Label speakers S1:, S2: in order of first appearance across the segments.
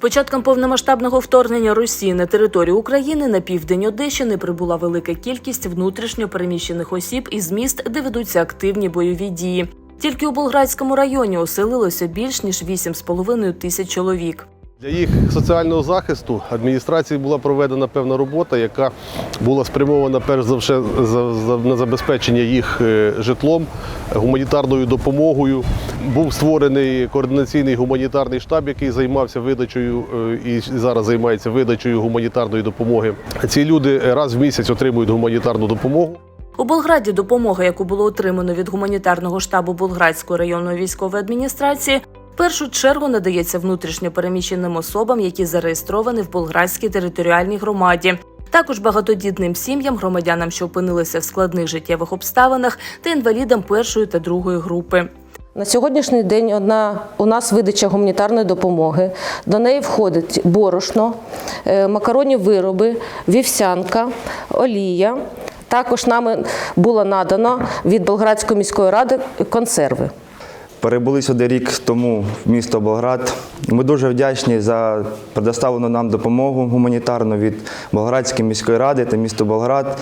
S1: початком повномасштабного вторгнення Росії на територію України на південь Одещини прибула велика кількість внутрішньо переміщених осіб із міст, де ведуться активні бойові дії. Тільки у Болградському районі оселилося більш ніж 8,5 тисяч чоловік.
S2: Для їх соціального захисту адміністрації була проведена певна робота, яка була спрямована перш за все на забезпечення їх е, житлом, гуманітарною допомогою. Був створений координаційний гуманітарний штаб, який займався видачею е, і зараз займається видачею гуманітарної допомоги. Ці люди раз в місяць отримують гуманітарну допомогу.
S1: У Болграді допомога, яку було отримано від гуманітарного штабу Болградської районної військової адміністрації, першу чергу надається внутрішньо переміщеним особам, які зареєстровані в Болградській територіальній громаді. Також багатодітним сім'ям, громадянам, що опинилися в складних життєвих обставинах, та інвалідам першої та другої групи.
S3: На сьогоднішній день одна у нас видача гуманітарної допомоги. До неї входить борошно, е, макаронні вироби, вівсянка, олія. Також нами було надано від Болградської міської ради консерви.
S4: Перебули сюди рік тому в місто Болград. Ми дуже вдячні за предоставлену нам допомогу гуманітарну від Болградської міської ради та міста Болград,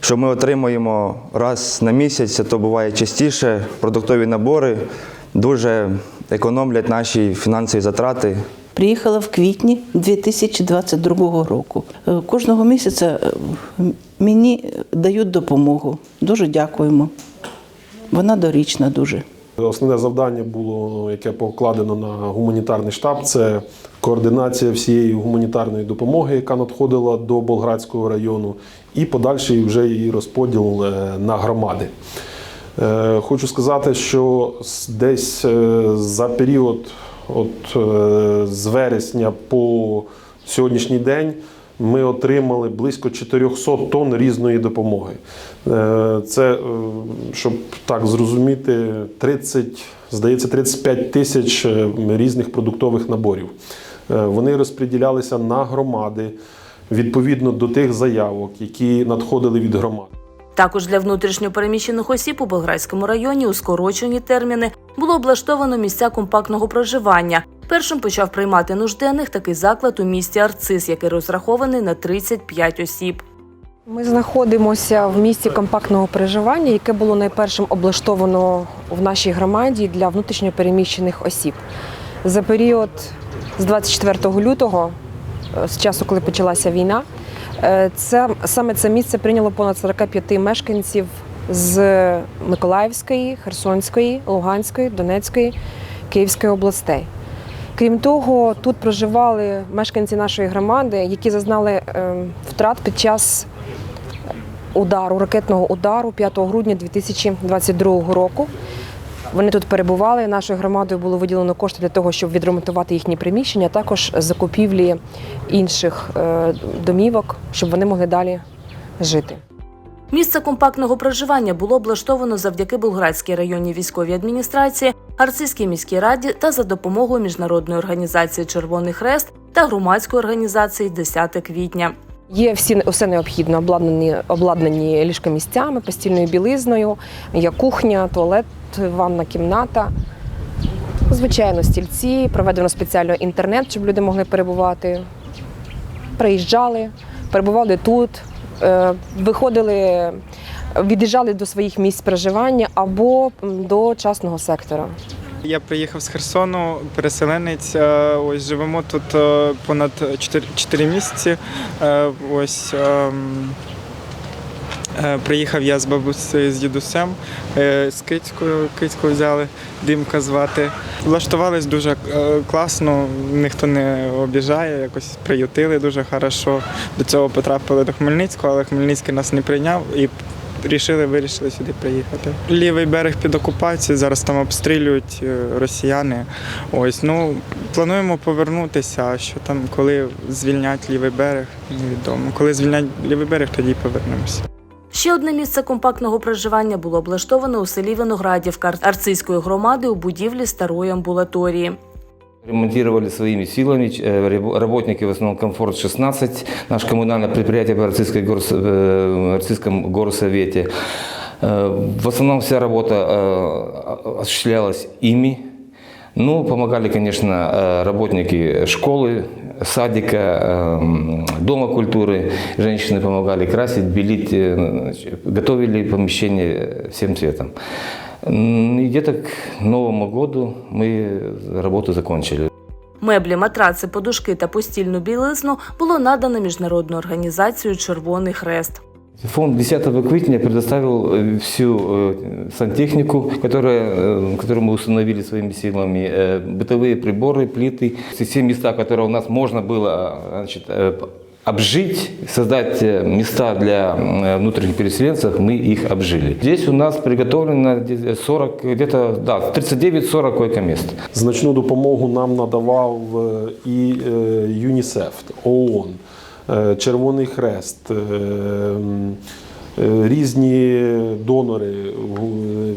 S4: що ми отримуємо раз на місяць, а то буває частіше. Продуктові набори дуже економлять наші фінансові затрати.
S5: Приїхала в квітні 2022 року. Е, Кожного місяця е, мені дають допомогу. Дуже дякуємо. Вона дорічна дуже.
S6: Основне завдання було, яке покладено на гуманітарний штаб, це координація всієї гуманітарної допомоги, яка надходила до Болградського району, і подальший вже її розподіл е, на громади. Е, Хочу сказати, що десь е, за період от, з вересня по сьогоднішній день ми отримали близько 400 тонн різної допомоги. Е, Це, е, щоб так зрозуміти, 30, здається, 35 тисяч е, різних продуктових наборів. Вони розподілялися на громади відповідно до тих заявок, які надходили від громад.
S1: Також для внутрішньо переміщених осіб у Болградському районі у скорочені терміни було облаштовано місця компактного проживання. Першим почав приймати нужденних такий заклад у місті Арцис, який розрахований на 35 осіб.
S7: Ми знаходимося в місті компактного проживання, яке було найпершим облаштовано в нашій громаді для внутрішньопереміщених осіб. За період з 24 лютого, е, з часу, коли почалася війна, е, це саме це місце прийняло понад 45 мешканців з Миколаївської, Херсонської, Луганської, Донецької, Київської областей. Крім того, тут проживали мешканці нашої громади, які зазнали е, втрат під час удару, ракетного удару 5 грудня 2022 року. Вони тут перебували. Нашою громадою було виділено кошти для того, щоб відремонтувати їхні приміщення, а також закупівлі інших е, домівок, щоб вони могли далі жити.
S1: Місце компактного проживання було облаштовано завдяки Болградській районній військовій адміністрації, Арцизькій міській раді та за допомогою міжнародної організації Червоний Хрест та громадської організації 10 квітня.
S7: Є всі все необхідне, обладнані, обладнані ліжкомістями, постільною білизною, є кухня, туалет, ванна кімната. Звичайно, стільці, проведено спеціально інтернет, щоб люди могли перебувати. Приїжджали, перебували тут, е, виходили, від'їжджали до своїх місць проживання або до частного сектора.
S8: Я приїхав з Херсону, переселенець. е, Ось живемо тут е, понад 4, 4 місяці. Е, Ось ем, приїхав я з бабусею з дідусем, з кицькою, кицькою взяли, димка звати. Влаштувались дуже класно, ніхто не обіжає, якось приютили дуже хорошо. До цього потрапили до Хмельницького, але Хмельницький нас не прийняв і Рішили, вирішили сюди приїхати. Лівий берег під окупацією, зараз там обстрілюють е, росіяни. Ось ну плануємо повернутися. Що там, коли звільнять лівий берег, невідомо. Коли звільнять лівий берег, тоді повернемося.
S1: Ще одне місце компактного проживання було облаштовано у селі Виноградівка Арцизької громади у будівлі старої амбулаторії.
S9: Ремонтировали своими силами э, рабо- работники, в основном «Комфорт-16», наше коммунальное предприятие Арцизской горс- э, горсовете. Э, В основном вся работа осуществлялась ими. Ну, помогали, конечно, работники школы, садика, эм, дома культуры. Женщины помогали красить, белить, готовили помещение всем цветом. М, И где-то к Новому году мы работу закончили.
S1: Меблі, матраци, подушки та постільну білизну було надано міжнародною організацією Червоний Хрест.
S9: Фонд 10 квитня предоставил э, всю э, сантехнику, которая, э, которую мы установили своими силами, э, бытовые приборы, плиты, все- все места, которые у нас можно было значит, э, обжить, создать э, места для э, внутренних переселенцев, мы их обжили. Здесь у нас приготовлено где- 40, где-то да, 39-40 койко-мест.
S6: Значну допомогу нам надавав е, і е, ЮНІСЕФ, ООН, е, Червоний Хрест, е, м, е, різні донори. Гу-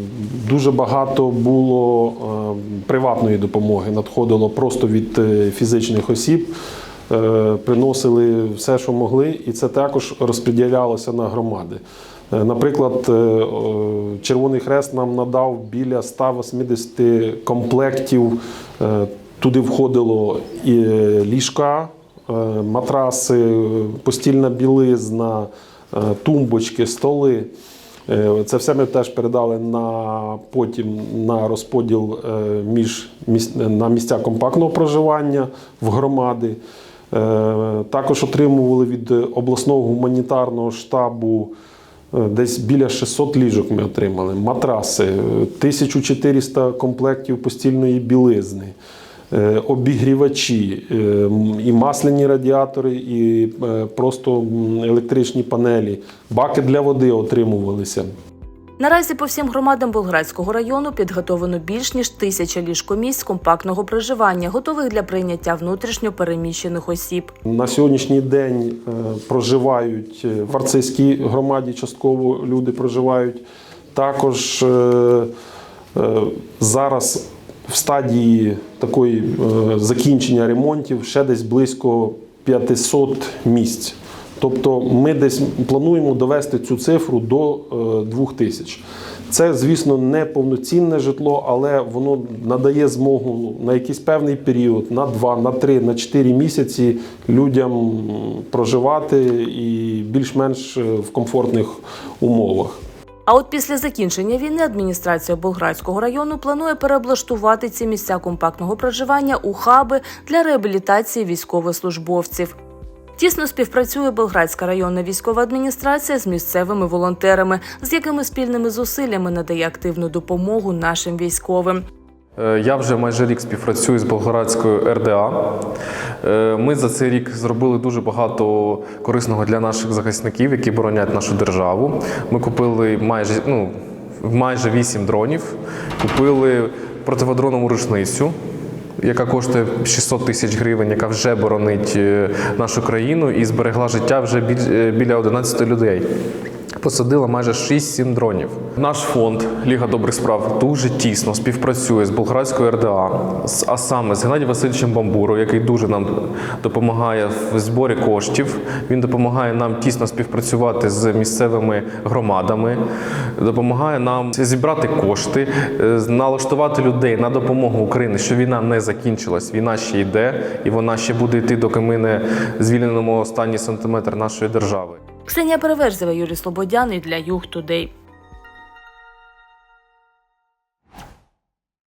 S6: Дуже багато було е, приватної допомоги, надходило просто від е, фізичних осіб. Е, Приносили все, що могли, і це також розподілялося на громади. Е, Наприклад, е, Червоний Хрест нам надав біля 180 комплектів. Туди входило і ліжка, матраси, постільна білизна, тумбочки, столи. Це все ми теж передали на потім на розподіл між на місця компактного проживання в громади. Е, Також отримували від обласного гуманітарного штабу е, десь біля 600 ліжок ми отримали, матраси, е, 1400 комплектів постільної білизни, е, обігрівачі, е, і масляні радіатори, і е, просто електричні панелі, баки для води отримувалися.
S1: Наразі по всім громадам Болградського району підготовлено більш ніж тисяча ліжкомісць компактного проживання, готових для прийняття внутрішньо переміщених осіб.
S6: На сьогоднішній день е, проживають е, в Арцизькій громаді, частково люди проживають. Також е, зараз в стадії такої закінчення ремонтів ще десь близько 500 місць. Тобто ми десь плануємо довести цю цифру до е, 2000. Це, звісно, не повноцінне житло, але воно надає змогу на якийсь певний період, на 2, на 3, на 4 місяці людям проживати і більш-менш е, в комфортних умовах.
S1: А от після закінчення війни адміністрація Болградського району планує переоблаштувати ці місця компактного проживання у хаби для реабілітації військовослужбовців. Тісно співпрацює Болградська районна військова адміністрація з місцевими волонтерами, з якими спільними зусиллями надає активну допомогу нашим військовим.
S10: Е, Я вже майже рік співпрацюю з Болградською РДА. Е, Ми за цей рік зробили дуже багато корисного для наших захисників, які боронять нашу державу. Ми купили майже, ну, майже 8 дронів, купили противодронову рушницю. Яка коштує 600 тисяч гривень, яка вже боронить е, нашу країну і зберегла життя вже е, біля 11 людей посадила майже 6-7 дронів. Наш фонд Ліга добрих справ дуже тісно співпрацює з Болградською РДА, а саме з Геннадієм Васильовичем Бамбуро, який дуже нам допомагає в зборі коштів. Він допомагає нам тісно співпрацювати з місцевими громадами, допомагає нам зібрати кошти, е, налаштувати людей на допомогу Україні, що війна не закінчилась, війна ще йде, і вона ще буде йти, доки ми не звільнимо останній сантиметр нашої держави.
S1: Ксенія Переверзева, Юрій Слободяни для Юг Тудей.